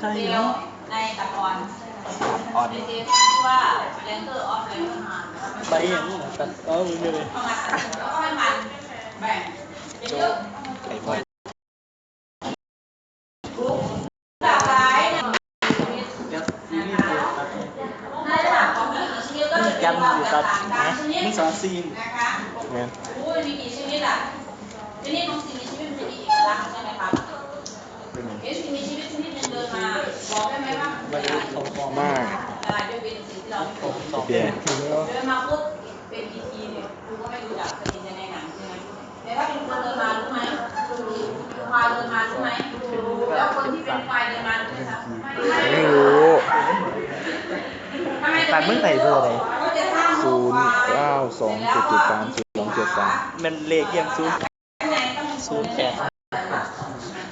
ไทยเซลเนาะล์ในตับอ่อนอ่อนในเซลล์ที่ว่าแรงเกอร์ออฟแรงเกอร์ฮาร์ใบอย่างนี้เหรอตัดเอามือเลยประมาณตัดแล้วก็ให้มันแบ่งเป็นเยอะไข่พอยหลากหลายเนี่ยเดี๋ยวซีรีส์ตัวตัดในระดับของมีกี่ชนิดก็จะเป็นจำความอยู่แตตักดต่างตามชนิดมึงสอนซีนนะคะ มว่ามันใบเป็นอะไรเขาฟองมากอะไรยกเว้นสิ่งที่เราไม่รู้สองเปลี่ยนเดินมาปุ๊บเป็นพีทีเนี่ยครูก็ไม่รู้จักเคยเห็นแต่ในหนังใช่ไหมแต่ถ้าเป็นคนเดินมารู้ไหมรู้ควายเดินมารู้ไหมรู้แล้วคนที่เป็นควายเดินมารู้ไหมครับไม่รู้ทำไมตัดมึงใส่เบอร์อะไรเขาจะสร้างศูนย์เก้าสองเจ็ดเจ็ดสามศูนย์สองเจ็ดสามมันเลขเยี่ยมศูนย์ข้างในต้องมีศูนย์แปด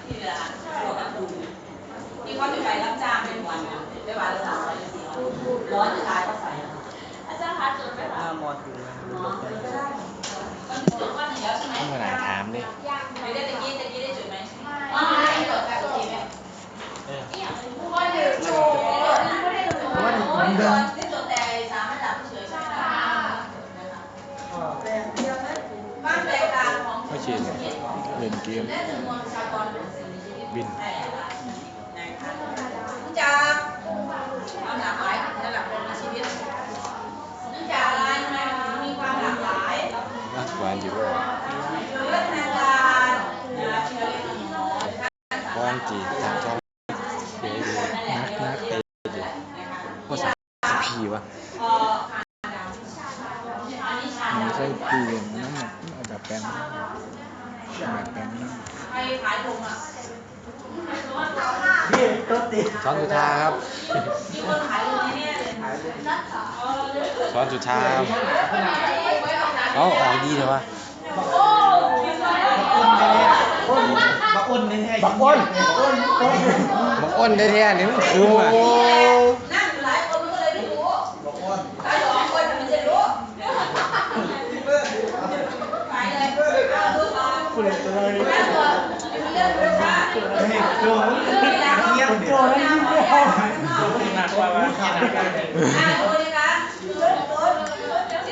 ที่เวลาตัวการ์ตูนที่เขาจะไปรับจ้างเป็น วันนะได้วันละสามร้อยหรือสี่ร้อยร้อยจะตายก็ใส่อาจารย์คะจดไว้หเหรอน้ามอดอยู่นะอ๋อก็ได้มันจดว่าหนึ่งแล้วใช่ไหมต้องขนาดถามดิไม่ได้ตะกี้ตะกี้ได้จดไหมอ๋อได้จดโอเคไหมเออว่าเดี๋ยวโชว์ได้จดนะได้จดได้จดได้จดแต่สามระดับเฉยๆใช่ไหมบ้านแตกต่างของไม่ชินเล่นเกมแล ขายถุงอะพี่ตัวติดสอนสุธาครับ มีคนขายถุงแน่ๆเลยสอนสุธาครับเอาออกดีเลยวะบักอ้นแน่บักอ้นอ้นอ้นมันอ้นแท้ๆนี่มันคือว่ะ นั่งอยู่หลายคนมันก็เลยไม่รู้ บักอ้น ถ้าสองคนมันจะรู้ขายเลยเอาดูต่อ คุณตัวเลย แม่ตัวเรื่องเรื่องช้า เฮ้ยโจ้เงียบโจ้แล้วยิ้มไม่ออก ว่าว่าหนักกันอ่าดูดิคะ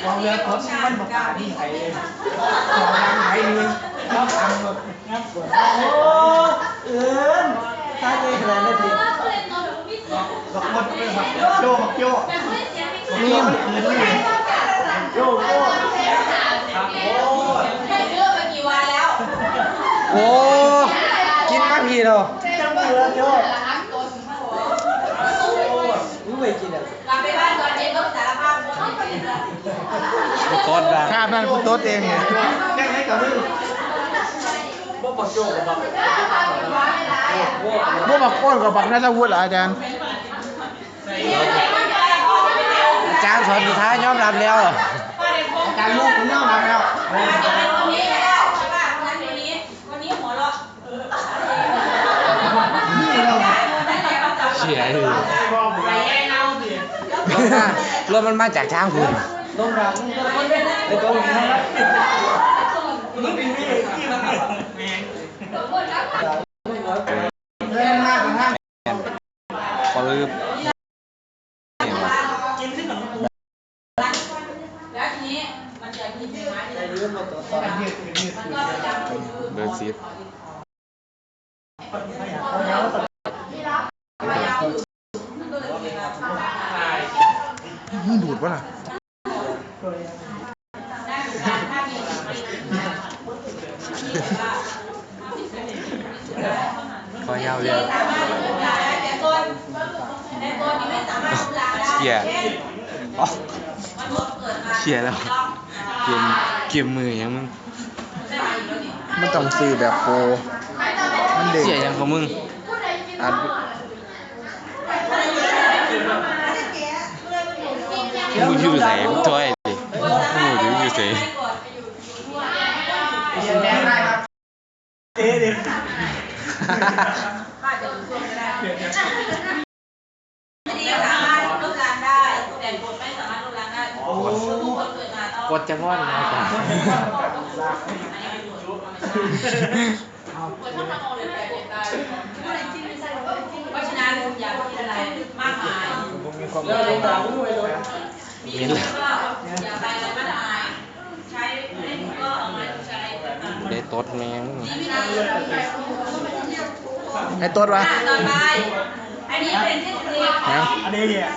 มองเรือเขามันบอกว่านี่ไอ้สองนางไอ้เงินเขาทำแบบงับกว่าโอ้เอิญถ้าเจออะไรแล้วทีบักอ้นเป็นบักโจ้บักโจ้นี่มันเอิญเลยโจ้โจ้ครับโอ้ให้เลือกไปกี่วันแล้วโอ้กินมาพี่เราจังเลยโจ้รู้ไหม กินอะกลับไปบ้านตอนเย็นก็สารภาพว่าไม่กินแล้วก้อนดังข้าบ้านคุณโต๊ดเองเนี่ยแค่ให้กับมึงบ่บักโจ้กับบักพวกบักก้อนกับบักนัทวุฒิเหรออาจารย์อาจารย์สอนสุดท้ายยอมรับแล้วอาจารย์ลูกผมน่ารักแล้ววันนี้ไม่ได้ใช่ป่ะวันนั้นวันนี้วันนี้หัวเราะนี่เราเฉียเลย ใส่แย่เงาสิ รถ มารถมันมาจากช้างคุณลงดังไอ้ตัวนี้นะมึงเป็นพี่ที่มันแม่งเดินหน้าไปทางปลื้มเนี่ยว่ะกินขึ้นกับเรื่องมาต่อต่อยืดยืดมันก็จะจำเบอร์สิบ เขาเงาต่อ มายาวอยู่มันก็เลยมีมาทำได้ มึง ดูดปะล่ะได้อยู่บ้านถ้ามีปริมาณที่แบบว่าคอยาวเรียที่วสามารถดูแลได้แต่ต้นแต่ต้นนี้ไม่สามารถดูแลได้เฉียเช่นอ๋อมันหมดเกิดมาเฉียแล้ว เกม เกมมือยังมึงได้มาอีกแล้วนี่มันต้องซื้อแบบโปรมันเด็กเฉียยังของมึงอัด มึงอยู่ไหนมึงจ้อยดิมึงอยู่อยู่ไหนแดงได้ครับเอ๊ะเด็กป้าจะดูช่วงก็ได้อันนี้สามารถลดล้างได้ แต่กดไม่สามารถลดล้างได้ทุกคนเกิดมาต้องกดจะงอนนะจ๊ะอันนี้เป็นกฎกดถ้าทำเอาเลยแต่ได้เพราะฉะนั้นกล้องเลยกล้องมีอยู่ ก็อย่าไปอะไรมากมายใช้ไม่ถูกก็เอามาใช้ได้ตดแมงนี่ไม่ได้เลยไอ้ต้นวะต่อไป อันนี้เป็นทฤษฎีของนะอันนี้เนี่ย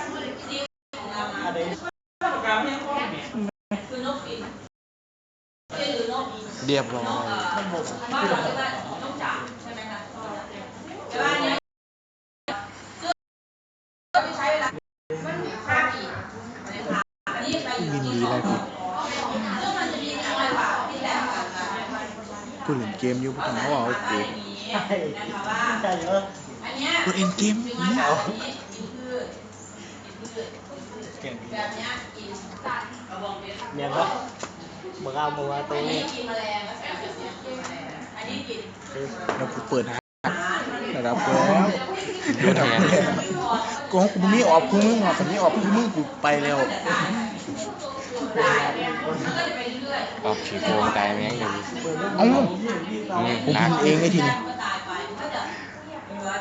ของเรามาอันนี้คือนกปีนหรือนกเรียบร้อนกยเอ่อบ้านเราเรียกว่านกจ่าใช่ไหมคะแต่ว่าอันเนี้ยก็ไม่ใช้เวลาข้ามอีกนะคะอันนี้ไปอยู่ที่สองซึ่งมันจะมีอะไรกว่าที่แตกต่างกันนะคะ กู เล่นเกมอยู่กูทำเอาเอากูใช่นะคะว่าใช่เอออันเนี้ยกูเล่นเกมคือนี่มาเอาจากนี้กินพืชกินพืชกินพืชแบบเนี้ยกินกระบองเพชรเมียนปะมึงเอามึงมาตรอังนนี้นี้กินแมลงลักษณะแบบเนี้ยกินแมลงอันนี้กินแล้วกูเปิดหาอาหารระดับกูแล้วระดับกูแล้วกูของกูมีออกกูมึงออกคนนี้ออกกูมึงกูไปแล้วได้มันก็จะไปเรื่อยออกผีโกงตายแมงอย่างนี้เอ้าอืมผมนักกินเองไอ้ทีๆนี้ก็ตายไปมันก็จะเหลือ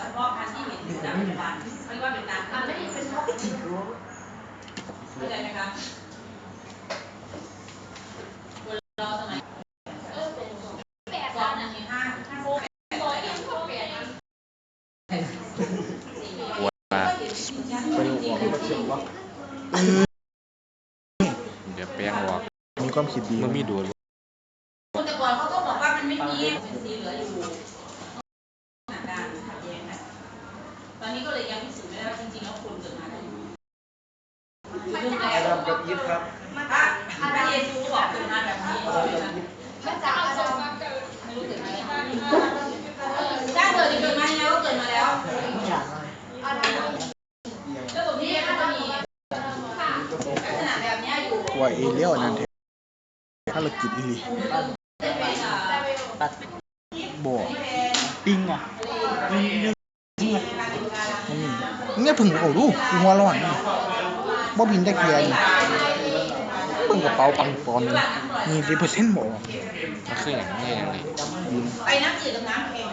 เฉ ความคิดดีมันมีดูดแต่ก่อนเขาก็บอกว่ามันไม่มีเป็นสีเหลืออยู่หนักการขัดแย้งนะตอนนี้ก็เลยยังพิสูจน์ไม่ได้ว่าจริงๆแล้วคนเกิดมาได้ยังไงเรื่องแรกดำกับยิปครับพระพระเยซูบอกเกิดมาแบบนี้ใช่ไหมคะไม่รู้เกิดมาได้ยังไงถ้าเกิดเกิดมายังไงก็เกิดมาแล้วอย่างเจ้าตัวนี้มันก็มีลักษณะแบบเนี้ยอยู่กว่าเอเลี้ยวนั่นเถอะถ้าเรา กินอีหลีจะเป็นอ่าตัดบ่อที่เป็นปิ้งอะทะเลที่ในการดูการมันนี่เนี่ยพึ่งเอาดูกูหัวร้อนนี่บ่บินได้เกียร์นี่เบิ่งกระเป๋าปังปอนนี่นี่สิเปอร์เซ็นต์บ่มันคืออย่างนี้อย่างนี้ไปน้ำจืดกับน้ำเค็ม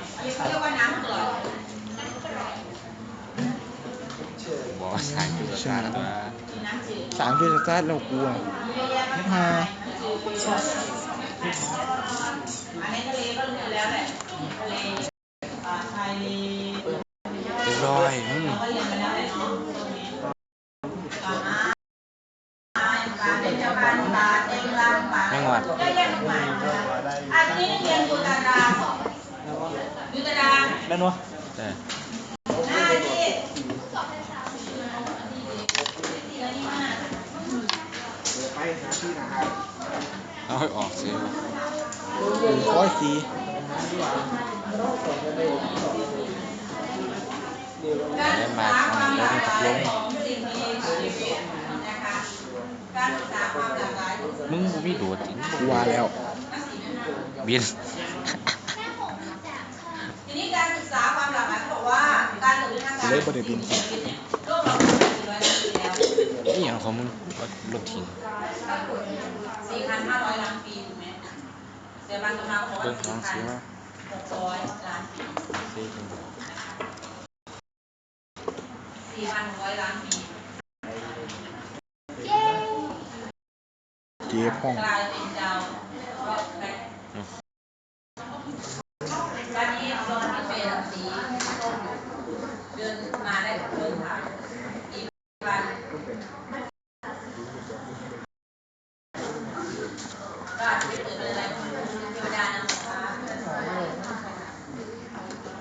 เรียกว่าน้ำเกลือบอกว่าสายจุดสารว่ามีน้ำจืดสามด้วยสตาร์ทเรากลัวเยอะ อันนี้ทะเลก็รู้อยู่แล้วแหละทะเลอ่าชายเรียบร้อยอืมเราก็เรียนไปแล้วแหละเนาะตรงนี้ป่าไม้ป่าเบญจพรรณป่าเต็งรังป่าแมงวัดเยอะแยะมากมายนะคะอันนี้นักเรียนดูตรางดูตรานั่นวะแต่หน้าที่ไปหาที่นะครับ เอาให้ออกสิหนึ่งร้อยสี่การศึกษาความหลากหลายของสิ่งมีชีวิตนะคะการศึกษาความหลากหลายของสิ่งมึงบ่มีดูดจริงกูว่าแล้ว บินทีนี้การศึกษาความหลากหลายเขาบอกว่าการเกิดขึ้นทางการเลยบ่ได้บิน นร้อยล้านปีแล้วนี่อย่างของมึงเอารถทิ้ง4,500ล้านปีถูกไหมแต่บางตำราบอกว่าสี่พันหกร้อยล้านปีสี่พันหกร้อยล้านปีเจ็บห้องกลายเป็นดาวรอบแรกตอนนี้ลงที่เป็นสีส้มเดินมาได้เดินผ่านอีกวันก็อาจจะไม่เกิดเป็นอะไรก็ไม่รู้เทวดานำพา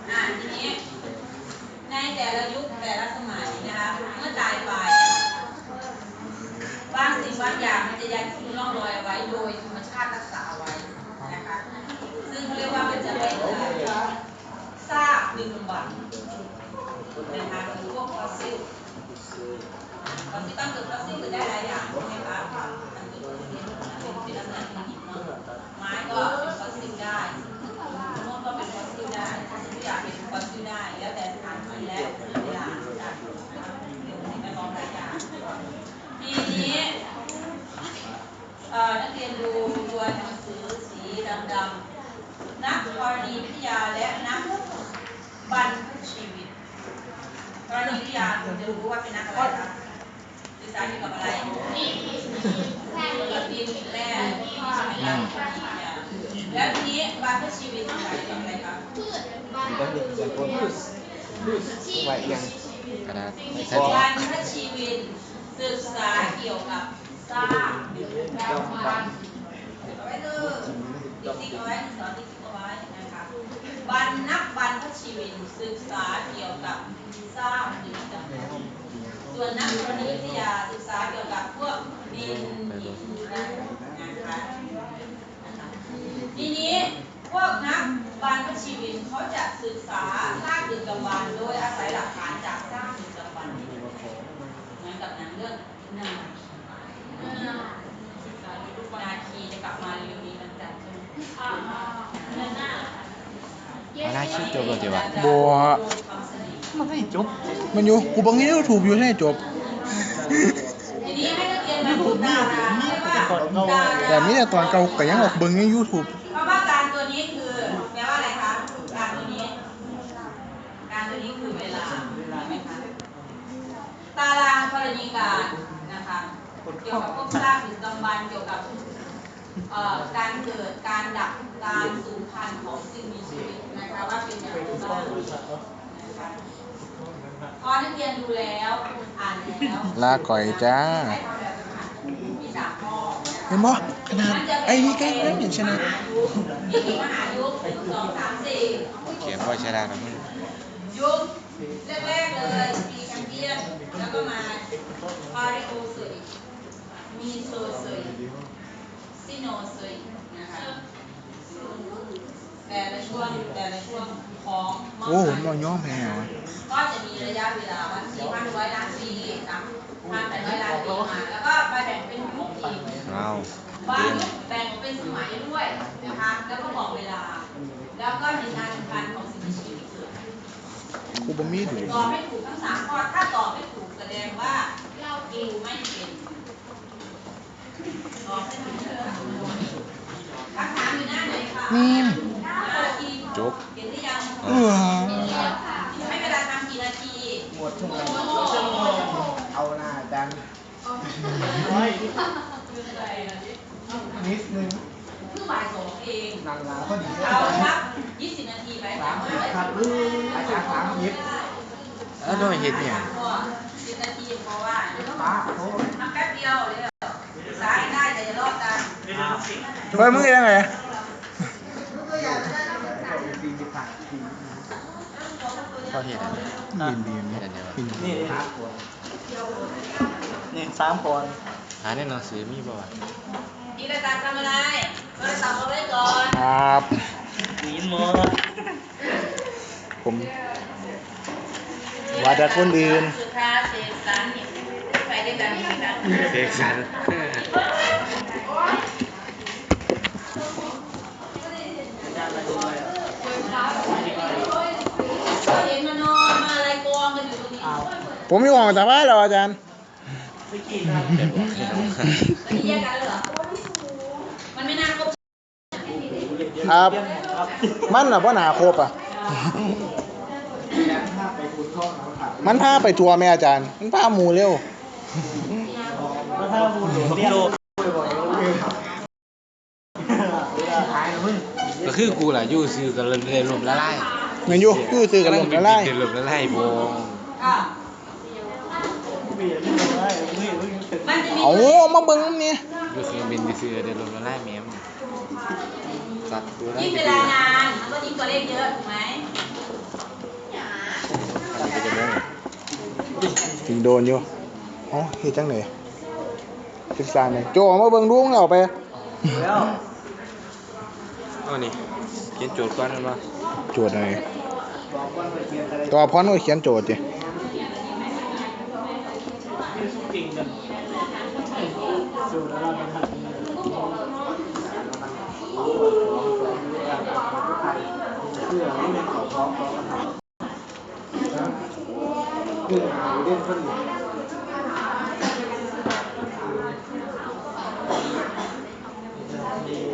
อ่าทีนี้ ในแต่ละยุคแต่ละสมัยนะคะเมื่อตายไป บางสิ่งบาง อย่างมันจะยังทิ้งร่องรอยเอาไว้โดยธรรมชาติรักษาไว้นะคะ ซึ่งเขาเรียกว่ามันจะเป็นซากดึงบันนะคะหรือพวกฟอสซิลฟอสซิลตั้งเกิดฟอสซิลเกิดได้หลายอย่างนะคะมันเป็นลักษณะเป็นหินเนาะไม้ก็เป็นฟอสซิลได้มดก็เป็นฟอสซิลได้ทุกอย่างเป็นฟอสซิลได้ แล้วแต่สถานที่และเวลาได้เดี๋ยวสิ่งแวดล้อมหลายอย่าง ทีนี้เอ่อ นักเรียนดูตัวหนังสือสีดำๆนักธรณีวิทยาและนักบรรพชีวิตธรณีวิทยาคุณจะรู้ว่าเป็นนักอะไรคะศึกษาเกี่ยวกับอะไรเกี่ยวกับดินแร่ที่ใช่ไหมคะแล้วทีนี้บรรพชีวิตศึกษาเกี่ยวกับอะไรคะต้องมีอย่างคนพูดไว้ยังกระดาษบรรพชีวิตศึกษาเกี่ยวกับ เอาไว้เลยติ๊กเอาไว้สอนติ๊กเอาไว้นะคะบรรนับบรรพชีวิตศึกษาเกี่ยวกับสร้างหรือจำส่วนนักธรณีวิทยาศึกษาเกี่ยวกับพวกดินหินนะคะทีนี้พวกนักบรรพชีวินเขาจะศึกษาสร้างดึกดำบรรโดยอาศัยหลักฐานจากสร้างดึกดำบรรเหมือนกับหนังเรื่องนานาคีจะกลับมาเร็วๆนี้มันจัดใช่ไหม มาได้ชื่อจบแล้วเดี๋ยววะบัวความสนิทมันให้จบมันอยู่กูบังนี้ถูกอยู่ให้จบทีนี้ให้นักเรียนมาดูดาราเรียกว่าดาราแต่มีแต่ตอนเก่าก็ยังออกเบิ่งใน YouTube เพราะว่าการตัวนี้คือแปลว่าอะไรคะการตัวนี้ การตัวนี้คือเวลาเห็นไหมคะตารางกรณีการนะคะเกี่ยวกับพวกสร้างดึกดำบรรพ์เกี่ยวกับเอ่อการเกิดการดับการสูญพันธุ์ของสิ่งมีชีวิต นะคะว่าเป็นอย่างไรบ้างนะคะพอนักเรียนดูแล้วอ่านแล้วลาก่อยจ้า ให้ทำแบบฝึกหัดมีสามข้อนะคะเห็นบ่ขนาดไอ้นี่ใกล้แล้วอย่างชนะนี่คือมหายุคหนึ่งสองสามสี่ เขียนว่าใช้ได้แล้วมึงยุคแรกๆเลยมีแคมเปียนแล้วก็มาพาริโอเซยมีโซเซยซิโนเซยนะคะแต่ละช่วงแต่ละช่วง ของมโอ้ผมบ่ยอมแพ้ว่ะก็จะมีระยะเวลาว่าสี่พันร้อยล้านปีสามพันแปดร้อยล้านปีมาแล้วก็ไปแบ่งเป็นยุคอีกเอาบางยุคแบ่งออกเป็นสมัยด้วยนะคะแล้วก็บอกเวลา แล้วก็เหตุการณ์สำคัญของสิ่งมีชีวิตที่เกิดกูบ่มีดูตอบไม่ถูกทั้งสามข้อถ้าตอบไม่ถูกแสดงว่าเราดูไม่เป็นตอบไม่ถูกคำถามอยู่หน้าไหนคะมีมนาทีจบเห็นหรือยัง เออ เห็นแล้วค่ะให้เวลาทำกี่นาที หมดชั่วโมง โอ้โห เอาหน้าดัน น้อยนิดนึงเพิ่งบ่ายสองเองนางลาพอดีเอานับ20นาทีไปสามสิบครับอาจารย์สามยิบแล้วต้องเห็นเนี่ยสิบนาทีเพราะว่าป้าโทษทำแป๊บเดียวเลยสายได้แต่อย่ารอบกันเฮ้ยมึงเองไงสี่สิบห้าทีก็เห็นอะไรบินบินเห็นอันเดียวบินนี่สามคนนี่สามคนหาในหนังสือมีป่าวะอีกรายการทำอะไรโทรศัพท์เอาไว้ก่อนครับสีนหมดผมว่าแต่คนอื่นสุภาเสกสรรเนี่ยไปด้วยกันนี่นะเสกสรรเราเห็นมานอนมาอะไรกองกันอยู่ตรงนี้ผมมีของจากบ้านแล้วอาจารย์ ไม่กินครับเดี๋ยวบอกให้มันแยกกันเลยเหรอ มันไม่น่าครบครับมันน่ะบ่หนาครบอะถ้าไปบุญท่องน้ำผัดมันพาไปทัวร์แม่อาจารย์ มันพาหมูเร็ว แล้วถ้าบุญหลวงเรียกบ่อยๆก็คือครับเวลาหายนะมึงก็คือกูแหละอยู่ซื้อกันเลยเลยลมละลายแมันอยู่คือซื้อกันลงกันไล่เดินลมละลายโบง อะ เบียร์ไม่ได้ไม่ไม่ถึง มันจะมี เอามาเบิ่งนี่อยู่เครื่องบินไปซื้อเดินลมละลายแม่มสัตว์ตัวได้ยิ่งก็เวดีลานานมันก็ยิ่งตัวเลขเยอะถูกไหมอันนี้ก็จะโม่งถึงโดนอยู่เอ๋อเฮ็ดจังได๋ศึกษาหน่อยโจเอามาเบิ่งดูมึงเอาไปแล้วเอานี่เขียนโจทย์ก่อนนั่นวะโจทย์หน่อยบอกว่าไปเชียร์อะไรตัวพรก็เขียนโจทย์ดิ ที่สุดจริงกันสู่แล้วเราเป็นหัดเพื่อให้เป็นของพร้อมพร้อมกันนะ คือหาเล่นคนอื่น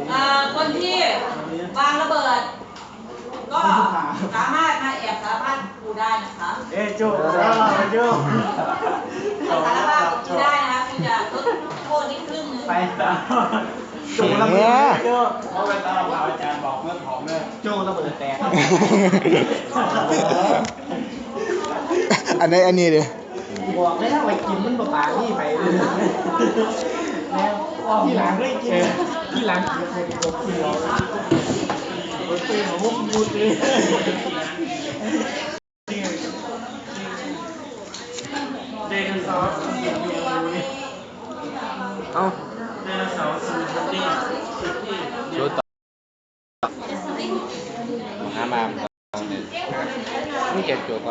เอ่อคนที่วางระเบิด ก็สามารถมาแอบสารภาพครูได้นะคะ เอ้โจ้โจ้โจ้สารภาพครูได้นะไปตามโจระเบิดโจเพราะไปตามอาจารย์บอกเมื่อผอมเลยโจระเบิดแตก อันไหนอันนี้ดิบอกเลยถ้าไปกินมันปลาที่ไปเลยแล้วที่หลังไม่กินที่หลังกินไปกินกับคุณเราโอ้ยตีหัวมุกมุดเลยเดนซอสเอาเดนซอสสุดที่โจต่อหามาไม่เก็บโจก่อน